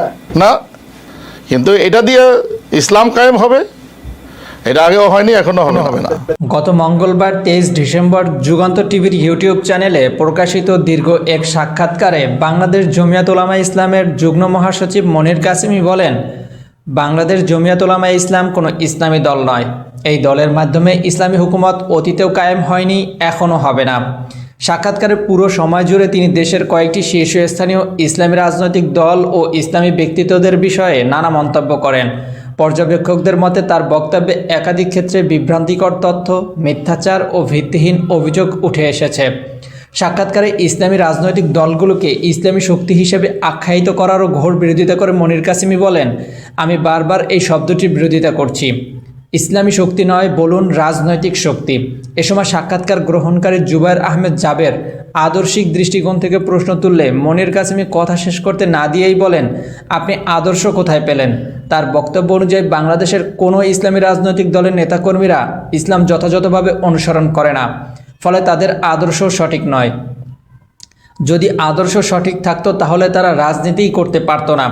না? না কিন্তু এটা দিয়ে ইসলাম কায়েম হবে। এটা আগেও হয়নি এখনও হবে হবে না। গত মঙ্গলবার তেইশ ডিসেম্বর যুগান্ত টিভির ইউটিউব চ্যানেলে প্রকাশিত দীর্ঘ এক সাক্ষাৎকারে বাংলাদেশ জমিয়াত ওলামা ইসলামের যুগ্ম মহাসচিব মনির কাসিমি বলেন বাংলাদেশ জমিয়াত ওলামা ইসলাম কোনো ইসলামী দল নয়। এই দলের মাধ্যমে ইসলামী হুকুমত অতীতেও কায়েম হয়নি এখনও হবে না। সাক্ষাৎকারের পুরো সময় জুড়ে তিনি দেশের কয়েকটি শীর্ষস্থানীয় ইসলামী রাজনৈতিক দল ও ইসলামী ব্যক্তিত্বদের বিষয়ে নানা মন্তব্য করেন। পর্যবেক্ষকদের মতে, তার বক্তব্যে একাধিক ক্ষেত্রে বিভ্রান্তিকর তথ্য, মিথ্যাচার ও ভিত্তিহীন অভিযোগ উঠে এসেছে। সাক্ষাৎকারে ইসলামী রাজনৈতিক দলগুলোকে ইসলামী শক্তি হিসেবে আখ্যায়িত করারও ঘোর বিরোধিতা করে মনির কাসিমি বলেন, আমি বারবার এই শব্দটির বিরোধিতা করছি। ইসলামী শক্তি নয়, বলুন রাজনৈতিক শক্তি। এ সময় সাক্ষাৎকার গ্রহণকারী জুবাইর আহমেদ জাবের আদর্শিক দৃষ্টিকোণ থেকে প্রশ্ন তুললে মনির কাসিমি কথা শেষ করতে না দিয়েই বলেন, আপনি আদর্শ কোথায় পেলেন? তার বক্তব্য অনুযায়ী বাংলাদেশের কোনো ইসলামী রাজনৈতিক দলের নেতাকর্মীরা ইসলাম যথাযথভাবে অনুসরণ করে না, ফলে তাদের আদর্শ সঠিক নয়। যদি আদর্শ সঠিক থাকতো, তাহলে তারা রাজনীতিই করতে পারতো না।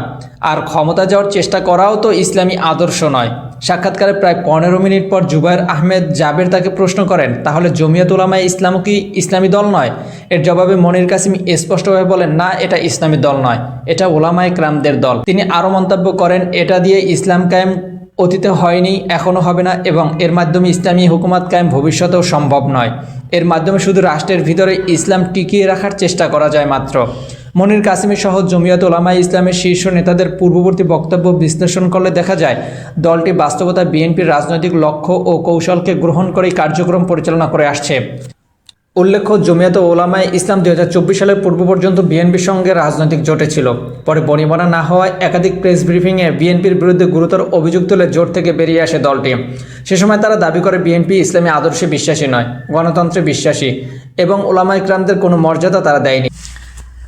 আর ক্ষমতা যাওয়ার চেষ্টা করাও তো ইসলামী আদর্শ নয়। সাক্ষাৎকারে প্রায় পনেরো মিনিট পর জুবায়ের আহমেদ জাবের তাকে প্রশ্ন করেন, তাহলে জমিয়ত উলামায় ইসলামও কি ইসলামী দল নয়? এর জবাবে মনির কাসিম স্পষ্টভাবে বলেন, না, এটা ইসলামী দল নয়, এটা ওলামায় ক্রামদের দল। তিনি আরও মন্তব্য করেন, এটা দিয়ে ইসলাম কায়েম অতীতে হয়নি এখনও হবে না এবং এর মাধ্যমে ইসলামী হুকুমাত কায়েম ভবিষ্যতেও সম্ভব নয়। এর মাধ্যমে শুধু রাষ্ট্রের ভিতরে ইসলাম টিকিয়ে রাখার চেষ্টা করা যায় মাত্র। মনির কাসিমি সহ জমিয়ত ওলামা ইসলামের শীর্ষ নেতাদের পূর্ববর্তী বক্তব্য বিশ্লেষণ করলে দেখা যায়, দলটি বাস্তবতা বিএনপির রাজনৈতিক লক্ষ্য ও কৌশলকে গ্রহণ করেই কার্যক্রম পরিচালনা করে আসছে। উল্লেখ্য, জমিয়াত ওলামায় ইসলাম দুই হাজার চব্বিশ সালের পূর্ব পর্যন্ত বিএনপির সঙ্গে রাজনৈতিক জোটে ছিল। পরে বনিবনা না হওয়ায় একাধিক প্রেস ব্রিফিংয়ে বিএনপির বিরুদ্ধে গুরুতর অভিযোগ তুলে জোট থেকে বেরিয়ে আসে দলটি। সে সময় তারা দাবি করে, বিএনপি ইসলামী আদর্শে বিশ্বাসী নয়, গণতন্ত্রে বিশ্বাসী এবং ওলামা ইকরামদের কোনো মর্যাদা তারা দেয়নি।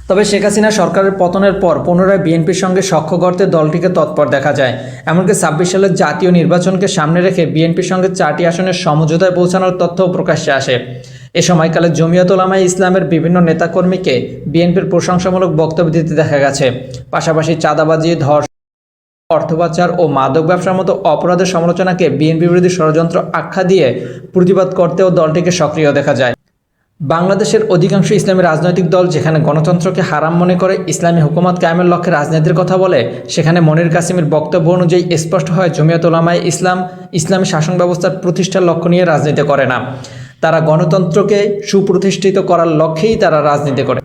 তবে শেখ হাসিনা সরকারের পতনের পর পুনরায় বিএনপির সঙ্গে সখ্য করতে দলটিকে তৎপর দেখা যায়। এমনকি ছাব্বিশ সালের জাতীয় নির্বাচনকে সামনে রেখে বিএনপির সঙ্গে চারটি আসনের সমঝোতায় পৌঁছানোর তথ্যও প্রকাশ্যে আসে। এ সময়কালে জমিয়ত ওলামায় ইসলামের বিভিন্ন নেতাকর্মীকে বিএনপির প্রশংসামূলক বক্তব্য দিতে দেখা গেছে। পাশাপাশি চাঁদাবাজি ধর্ষণ অর্থ পাচার ও মাদক ব্যবসার মতো অপরাধের সমালোচনাকে বিএনপি বিরোধী ষড়যন্ত্র আখ্যা দিয়ে প্রতিবাদ করতেও দলটিকে সক্রিয় দেখা যায়। বাংলাদেশের অধিকাংশ ইসলামী রাজনৈতিক দল যেখানে গণতন্ত্রকে হারাম মনে করে ইসলামী হুকুমত কায়েমের লক্ষ্যে রাজনীতির কথা বলে, সেখানে মনির কাসিমের বক্তব্য অনুযায়ী স্পষ্ট হয়, জমিয়ত ওলামায় ইসলাম ইসলামী শাসন ব্যবস্থার প্রতিষ্ঠার লক্ষ্য নিয়ে রাজনীতি করে না। তারা গণতন্ত্রকে সুপ্রতিষ্ঠিত করার লক্ষ্যেই তারা রাজনীতি করে।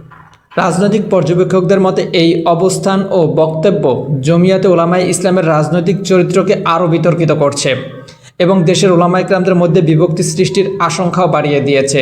রাজনৈতিক পর্যবেক্ষকদের মতে, এই অবস্থান ও বক্তব্য জমিয়াতে ওলামাই ইসলামের রাজনৈতিক চরিত্রকে আরও বিতর্কিত করছে এবং দেশের ওলামাইকরামদের মধ্যে বিভক্তি সৃষ্টির আশঙ্কাও বাড়িয়ে দিয়েছে।